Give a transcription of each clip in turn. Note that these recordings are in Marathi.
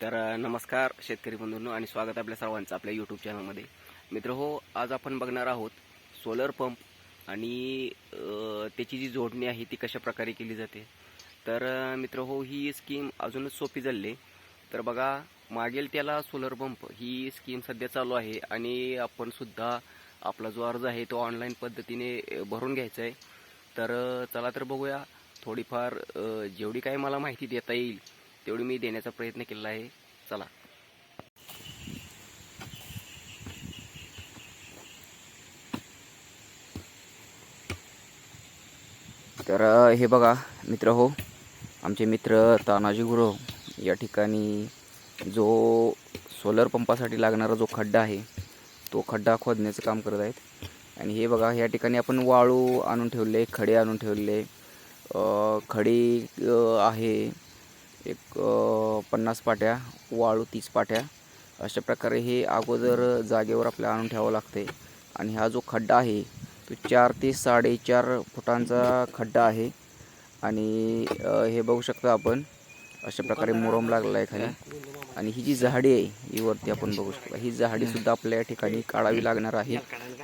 तर नमस्कार शेतकरी बंधूंनो आणि स्वागत आपल्या सर्वांचं आपल्या यूट्यूब चॅनलमध्ये मित्र हो आज आपण बघणार आहोत सोलर पंप आणि त्याची जी जोडणी आहे ती कशा प्रकारे केली जाते. तर मित्र हो ही स्कीम अजूनच सोपी झाली आहे. तर बघा मागेल त्याला सोलर पंप ही स्कीम सध्या चालू आहे आणि आपण सुद्धा आपला जो अर्ज आहे तो ऑनलाईन पद्धतीने भरून घ्यायचा आहे. तर चला तर बघूया. थोडीफार जेवढी काही मला माहिती देता येईल तेवढी मी देण्याचा प्रयत्न केलेला आहे. चला. तर हे बघा मित्र हो आमचे मित्र तानाजी गुरु या ठिकाणी जो सोलर पंपासाठी लागणारा जो खड्डा आहे तो खड्डा खोदण्याचं काम करत आहेत. आणि हे बघा या ठिकाणी आपण वाळू आणून ठेवले खडे आणून ठेवले. खडे खडी आहे. एक पन्नास पाट्या वाळू तीस पाट्या. अशा प्रकारे हे अगोदर जागेवर आपल्याला आणून ठेवावं लागते. आणि हा जो खड्डा आहे तो चार ते साडेचार फुटांचा खड्डा आहे. आणि हे बघू शकता आपण अशा प्रकारे मुरम लागला आहे खाली. आणि ही जी झाडी आहे ही वरती आपण बघू शकता. ही झाडीसुद्धा आपल्या या ठिकाणी काढावी लागणार आहे.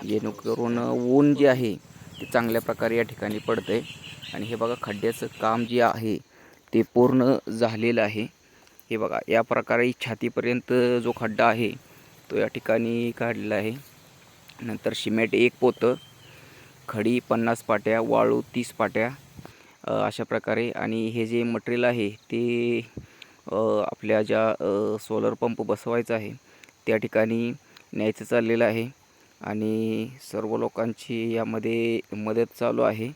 जेणेकरून ऊन जे आहे ते चांगल्या प्रकारे या ठिकाणी पडतंय. आणि हे बघा खड्ड्याचं काम जे आहे ते पूर्ण झालेलं आहे. हे बघा या प्रकारे छातीपर्यंत जो खड्डा आहे तो या ठिकाणी काढलेला आहे. नंतर सिमेंट एक पोतं खडी पन्नास पाट्या वाळू तीस पाट्या अशा प्रकारे. आणि हे जे मटेरियल आहे ते आपल्या ज्या सोलर पंप बसवायचा आहे त्या ठिकाणी न्यायचं चाललेलं आहे. आणि सर्व लोकांची यामध्ये मदत चालू आहे.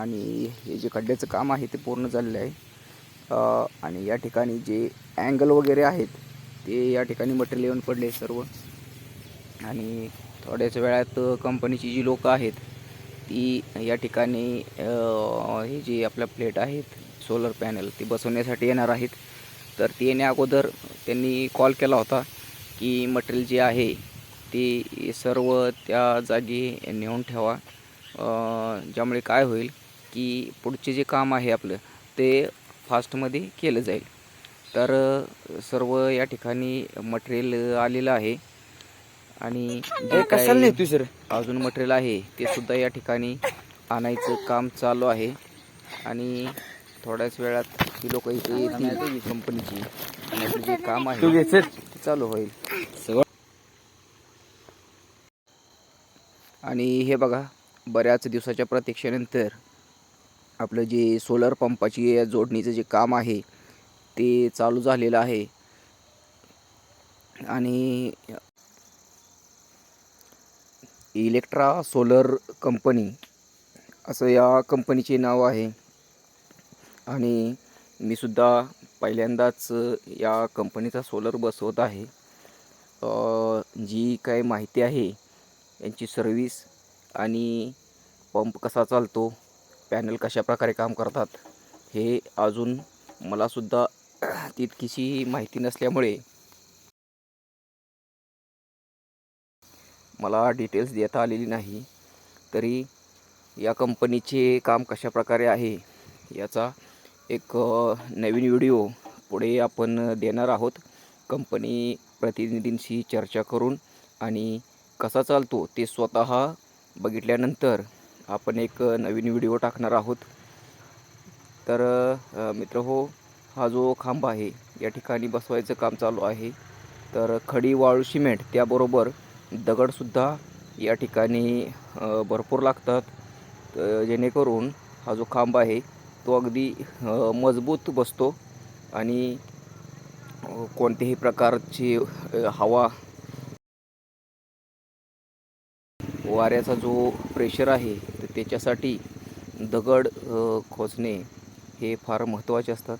आणि हे जे खड्ड्याचं काम आहे ते पूर्ण झालेलं आहे. आणि या ठिकाणी जे अँगल वगैरे आहेत ते या ठिकाणी मटेरियल येऊन पडले सर्व. आणि थोड्याच वेळात कंपनीची जी लोकं आहेत ती या ठिकाणी हे जी आपल्या प्लेट आहेत सोलर पॅनल ती बसवण्यासाठी येणार आहेत. तर ती येण्या अगोदर त्यांनी कॉल केला होता की मटेरियल जे आहे ते सर्व त्या जागी नेऊन ठेवा. ज्यामुळे काय होईल की पुढचे जे काम आहे आपलं ते फास्टमध्ये केलं जाईल. तर सर्व या ठिकाणी मटेरियल आलेलं आहे. आणि जे तू सर अजून मटेरियल आहे ते सुद्धा या ठिकाणी आणायचं काम चालू आहे. आणि थोड्याच वेळात ही लोक इथे येतील. कंपनीची आपलं जे काम आहे तू चालू होईल. सगळं आणि हे बघा बऱ्याच दिवसाच्या प्रतीक्षेनंतर आपलं जे सोलर पंपाची जोडणीचं जे काम आहे ते चालू झालेलं आहे. आणि इलेक्ट्रा सोलर कंपनी असं या कंपनीचे नाव आहे. आणि मी सुद्धा पहिल्यांदाच या कंपनीचा सोलर बसवत आहे. जी काही माहिती आहे यांची सर्विस आणि पंप कसा चालतो पॅनल कशा प्रकारे काम करतात हे अजून मलासुद्धा तितकीशी माहिती नसल्यामुळे मला डिटेल्स देता आलेली नाही. तरी या कंपनीचे काम कशा प्रकारे आहे याचा एक नवीन व्हिडिओ पुढे आपण देणार आहोत. कंपनी प्रतिनिधींशी चर्चा करून आणि कसा चालतो ते स्वतः बघितल्यानंतर आपण एक नवीन व्हिडिओ टाकणार आहोत. तर मित्र हो हा जो खांब आहे या ठिकाणी बसवायचं काम चालू आहे. तर खडी वाळू सिमेंट त्याबरोबर दगडसुद्धा या ठिकाणी भरपूर लागतात. जेणेकरून हा जो खांब आहे तो अगदी मजबूत बसतो आणि कोणत्याही प्रकारची हवा वाऱ्याचा जो प्रेशर आहे त्याच्यासाठी दगड खोचणे हे फार महत्त्वाचे असतात.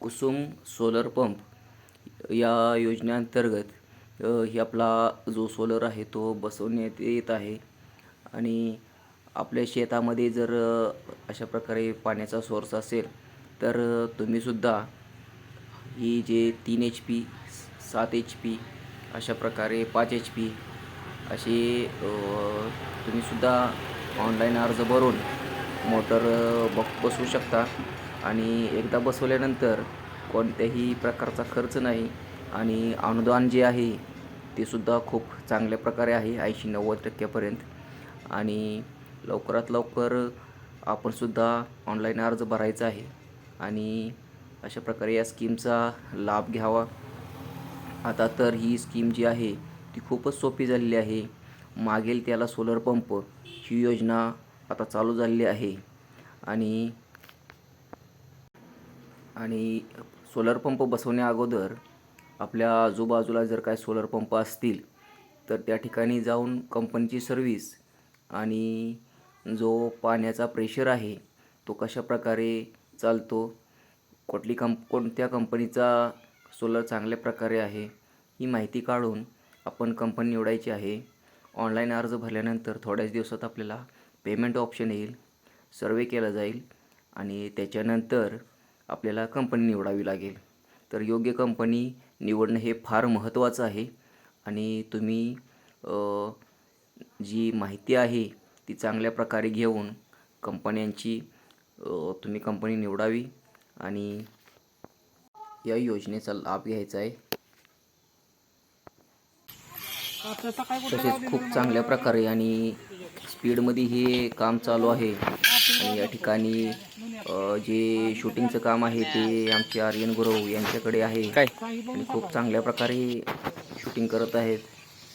कुसुम सोलर पंप या योजनेअंतर्गत ही आपला जो सोलर आहे तो बसवण्यात येत आहे. आणि आपल्या शेतामध्ये जर अशा प्रकारे पाण्याचा सोर्स असेल तर तुम्हीसुद्धा ही जे तीन एच पी सात एच पी अशा प्रकारे पाच एच पी अशी तुम्हीसुद्धा ऑनलाईन अर्ज भरून मोटर अ, बसवू शकता. आणि एकदा बसवल्यानंतर कोणत्याही प्रकारचा खर्च नाही आणि अनुदान जे आहे ते सुद्धा खूप चांगल्या प्रकारे आहे ऐंशी नव्वद टक्क्यापर्यंत. आणि लवकरात लवकर आपणसुद्धा ऑनलाईन अर्ज भरायचा आहे. आणि अशा प्रकारे या स्कीमचा लाभ घ्यावा. आता तर ही स्कीम जी आहे ती खूपच सोपी झालेली आहे. मागेल त्याला सोलर पंप ही योजना आता चालू झालेली आहे. आणि आणि सोलर पंप बसवण्या अगोदर आपल्या आजूबाजूला जर काय सोलर पंप असतील तर त्या ठिकाणी जाऊन कंपनीची सर्व्हिस आणि जो पाण्याचा प्रेशर आहे तो कशा प्रकारे चालतो कुठली कंप कोणत्या कंपनीचा सोलर चांगल्या प्रकारे आहे ही माहिती काढून आपण कंपनी निवडायची आहे. ऑनलाईन अर्ज भरल्यानंतर थोड्याच दिवसात आपल्याला पेमेंट ऑप्शन येईल. सर्वे केला जाईल आणि त्याच्यानंतर आपल्याला कंपनी निवडावी लागेल. तर योग्य कंपनी निवडणं हे फार महत्त्वाचं आहे आणि तुम्ही जी माहिती आहे ती चांगल्या प्रकारे घेऊन कंपन्यांची तुम्ही कंपनी निवडावी आणि या योजनेचा लाभ घ्यायचा आहे. तसेच खूप चांगल्या प्रकारे आणि स्पीडमध्ये हे काम चालू आहे. आणि या ठिकाणी जे शूटिंगचं काम आहे ते आमचे आर्यन गुरव यांच्याकडे आहे. काय? आणि खूप चांगल्या प्रकारे शूटिंग करत आहेत.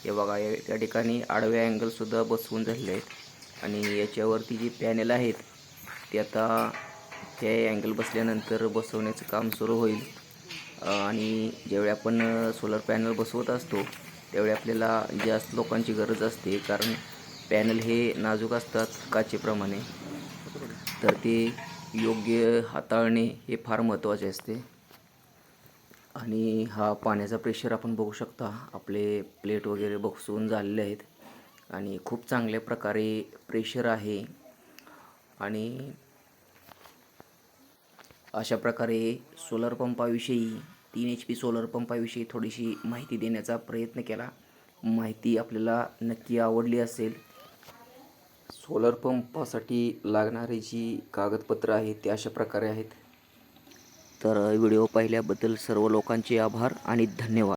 हे बघा या ठिकाणी आडव्या अँगलसुद्धा बसवून झालेले आहेत. आणि याच्यावरती जी पॅनेल आहेत ते आता ते अँगल बसल्यानंतर बसवण्याचं काम सुरू होईल. आणि ज्यावेळी आपण सोलर पॅनल बसवत असतो त्यावेळी आपल्याला जास्त लोकांची गरज असते कारण पॅनल हे नाजूक असतात काचेप्रमाणे. तर ते योग्य हाताळणे हे फार महत्त्वाचे असते. आणि हा पाण्याचा प्रेशर आपण बघू शकता. आपले प्लेट वगैरे बसवून झालेले आहेत. आणि खूप चांगल्या प्रकारे प्रेशर आहे. आणि अशा प्रकारे सोलर पंपाविषयी तीन एच पी सोलर पंपाविषयी थोडीशी माहिती देण्याचा प्रयत्न केला. माहिती आपल्याला नक्की आवडली असेल. सोलर पंपासाठी लागणारी जी कागदपत्रं आहेत ते अशा प्रकारे आहेत. तर व्हिडिओ पाहिल्याबद्दल सर्व लोकांचे आभार आणि धन्यवाद.